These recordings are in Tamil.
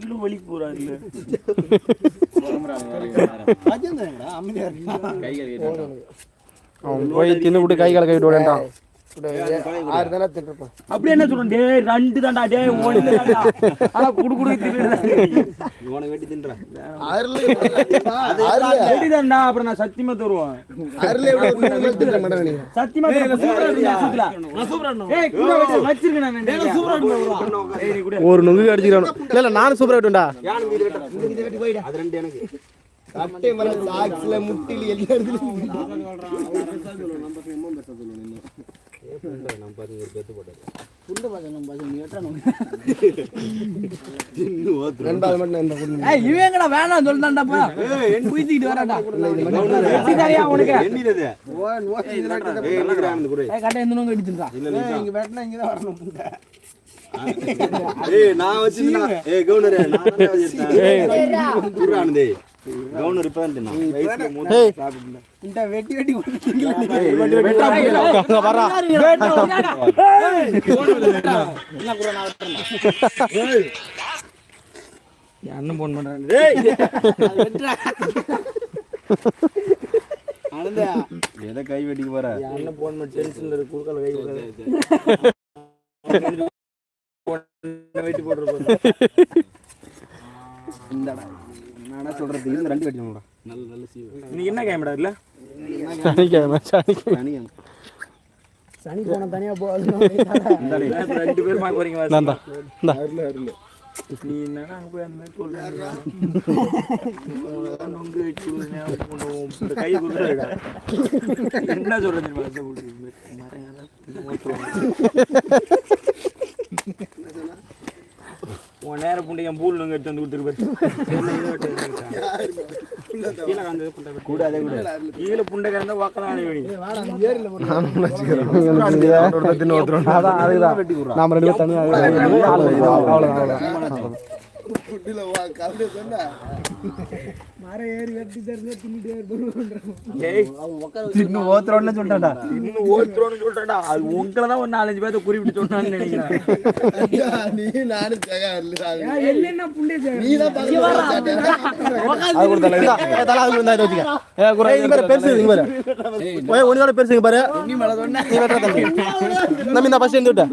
கிலோ வலி போறாரு அவன் போய் தின்னு விட்டு கை கால கை விட்டு விடண்டான் அப்படி என்ன சொல்றேன் டேய் ரெண்டு தான்டா டேய் ஒண்ணு ஆனா குடு குடு உனக்கு வெட்டி தின்றேன் ஆறுல வெட்டி தான்டா அப்புறம் நான் சத்தியமா தருவேன் ஆறுல எவ்வளவு மாட்டேன் சத்தியமா ஏய் கூட வச்சிருக்கேன் நான் சூப்பரா ஒரு நுங்கு அடிச்சுக்கிறானு. இல்ல இல்ல நானும் சூப்பரா விட்டுண்டா யானை மீது வெட்ட அது ரெண்டு எனக்கு. கட்டை மர சாக்ஸ்ல முட்டில எல்லா இடத்துலயும் நம்ம பாருங்க ஒரு பேத்து போட்டாரு ரெண்டாவது மட்டும் இந்த பொண்ணு ஏய் இவங்கடா வேணாம் ஏய் குயித்திட்டு வரான்டா. வெட்டி தரியா உனக்கு இதுல ஏய் குறை ஏய் கட்ட நோங்க அடிச்சுடா ஏய், இங்க வெட்டினா இங்க தான் வரணும். ஏய் நான் வச்சிருந்தேன் ஏய் கவுனரே நான் தானே வச்சிருந்தேன். குர்ரா ஆனந்தே மூணு சாப்பிட்டு புண்டை வெட்டி வெட்டி அண்ணன் போன் பண்றான். எதை கை வெட்டிக்க போற? அண்ணன் போன் பண்ணி டென்ஷன்ல இருக்கு குறுக்கால கை விடாத வெட்டி போடுற இந்தடா. என்னடா சொல்றது இந்த ரெண்டு வெட்டிக்கணும்டா நல்ல நல்ல சீவு. நீ என்ன கேமடா இல்ல சனிக்கிழமை சனிக்கிழமை. அணியம் சனி போன தனியா போகாது ரெண்டு வரீங்க இந்தாண்டா இந்தா. நீ என்னடா அங்க போய் அந்த மாதிரி நொங்கு வச்சு கை குடுறா என்ன மரம் எல்லாம் ஓட்டுவாங்க. புண்டைக்கு என் பூல் எடுத்து வந்து கொடுத்துருப்பாரு கூட அதே கூட கீழே புண்டை கறந்தா வாக்கலாம் நாம ரெண்டு பேரும் தனியாக புட்டில வா கலந்து சொன்னா மரம் ஏறி வெட்டி தருந்தே தின்னுட்டே இருப்போம் ஏய் இன்னும் ஓத்துறோன்னு சொல்லிட்டாடா இன்னும் ஓத்துறோன்னு சொல்லிட்டாடா அது உங்களை தான் ஒரு நாலஞ்சு பேர்த்த குறிப்பிட்டு சொன்னான்னு நினைக்கிறேன். நீ நானும் ஜெகா இல்ல என்னென்ன புண்டை நீ தான் பக்கத்துல அது கூட தலை இதா, ஏ, தலை அது இருந்தா இதை வச்சுக்க. ஏ, குறை, இங்க பாரு, பெருசு. நீ வெட்டுற தம்பி. இந்தா விட்டு.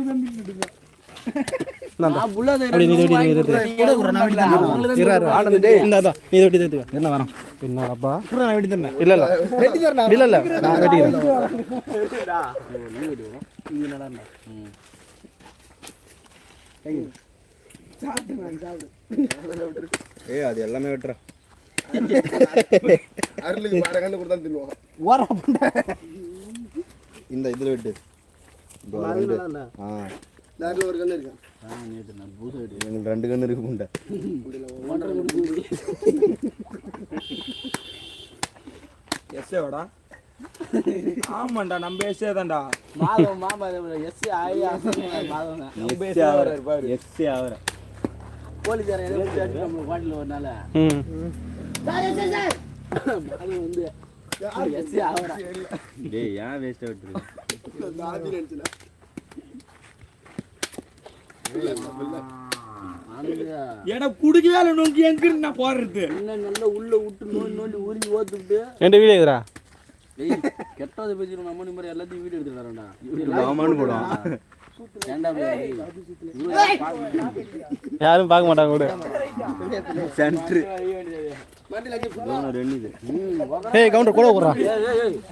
வெட்டி, வெட்டி. என்ன வரோம்? இல்ல, இல்ல. நான் வெட்டிக்கிறேன். அது எல்லாமே வெட்டுற. இந்த இதுல வெட்டு. ஆ. நாட்டில் ஒரு கண்ணு இருக்கான் எங்களுக்கு ரெண்டு கண்ணு இருக்கு புண்டை எஸ்ஏவாடா ஆமாண்டா நம்ம எஸ்ஏ தான்டா. மாதம் மாமா எஸ் ஆயா? மாதம் நம்ம எஸ்ஏ ஆகிறாரு பாரு. எக்ஸே ஆகுற போலீஸ்காரன் நம்ம பாட்டில் ஒரு நாள். அது வந்து எஸ் ஆகிறா டேய் ஏன் வேஸ்ட்டாக வெட்டுறது ஏன்னா குடுக்கவே நோக்கி எங்க நான் போடுறது நல்லா உள்ள விட்டு நோண்டி நோண்டி ஓத்துட்டு என்கிட்ட வீடியோ இருக்குதா? ஏய் கெட்டதை பேசிடும் நம்ம நிம்மதி எல்லாத்தையும் ஆமான்னு போடுவான் ஏன்டா யாரும் பார்க்க மாட்டாங்க விடு. சென்ட்ரு ரெண்டு இது ஏய், கவுண்டர் கூட.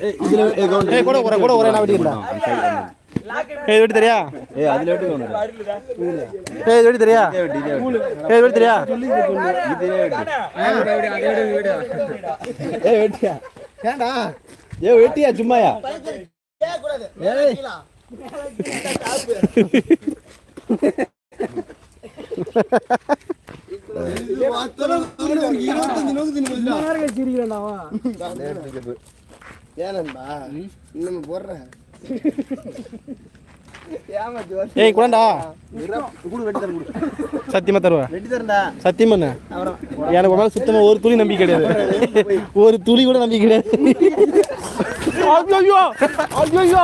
ஏய், கூட கூட நான் வெட்டிக்கிறேன்டா. ஏய், வெட்டி தரியா? ஏய் அதுல வெட்டு கவுனர் ஏய், இது வெட்டி தரியா? ஏய், இது வெட்டி? ஏய் வெட்டியா? ஏன்டா? ஏ வெட்டியா சும்மாயா? இருபத்தஞ்சு நோக்கு ஏனன்பா இன்னும் போடுறேன். ஏய், குழந்தா. சத்தியமா தருவேன் சத்தியம் தரேன்டா என்ன? எனக்கு ஒரு நாள் சுத்தமா ஒரு துளி நம்பிக்கை கிடையாது ஒரு துளி கூட நம்பிக்கை கிடையாது ஐயோ